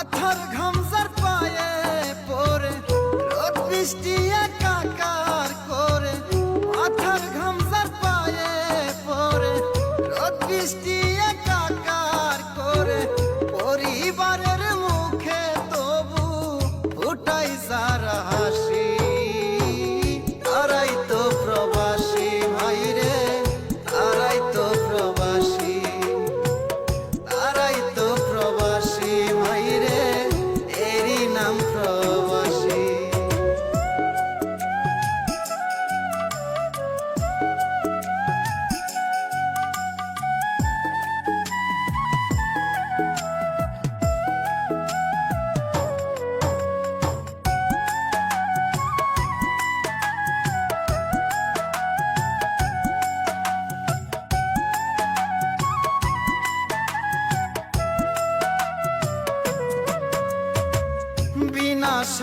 Arthur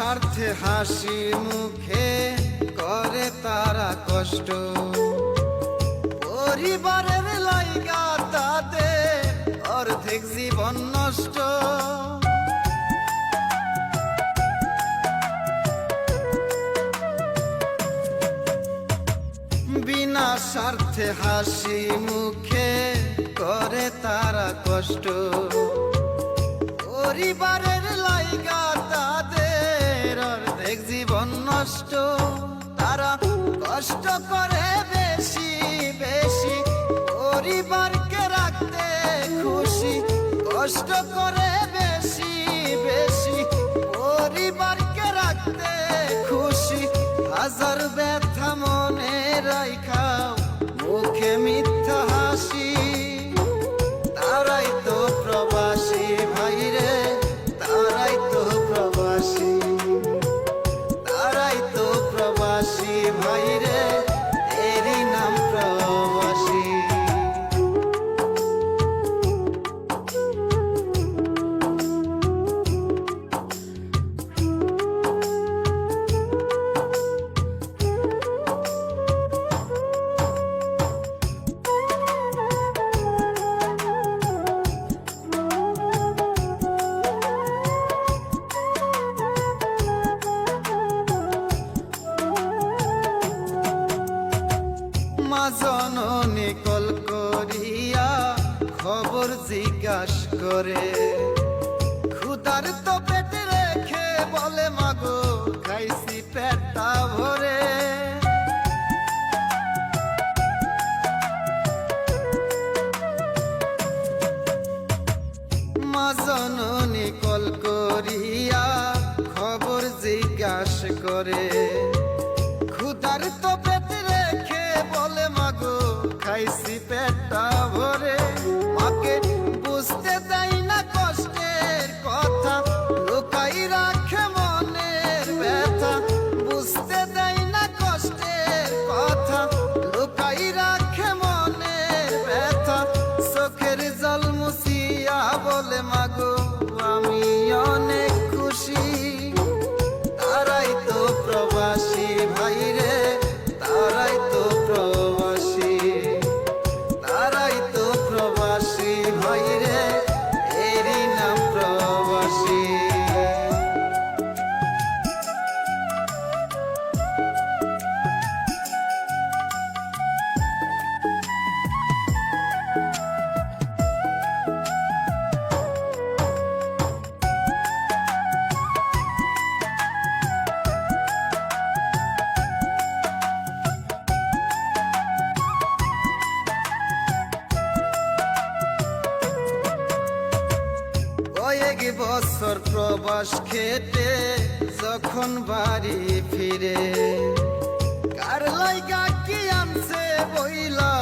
স্বার্থে হাসি মুখে করে তারা কষ্ট। পরিবারের লাইগা তাদের অর্ধেক জীবন নষ্ট। বিনা স্বার্থে হাসি মুখে করে তারা কষ্ট। পরিবারের লাইগা করে বেশি বেশি পরিবারকে রাখতে খুশি কষ্ট করে বেশি জননী কল করিয়া খবর জিজ্ঞাস করে ক্ষুদার তো পেটে রেখে বলে, মাগো, খাইছি পেটটা ভরে। মা জননী কল করিয়া খবর জিজ্ঞাস করে ক্ষুদার তো খাইছি বছর প্রবাস খেতে যখন বাড়ি ফিরে কার লাইগা কি আনছে বইলা?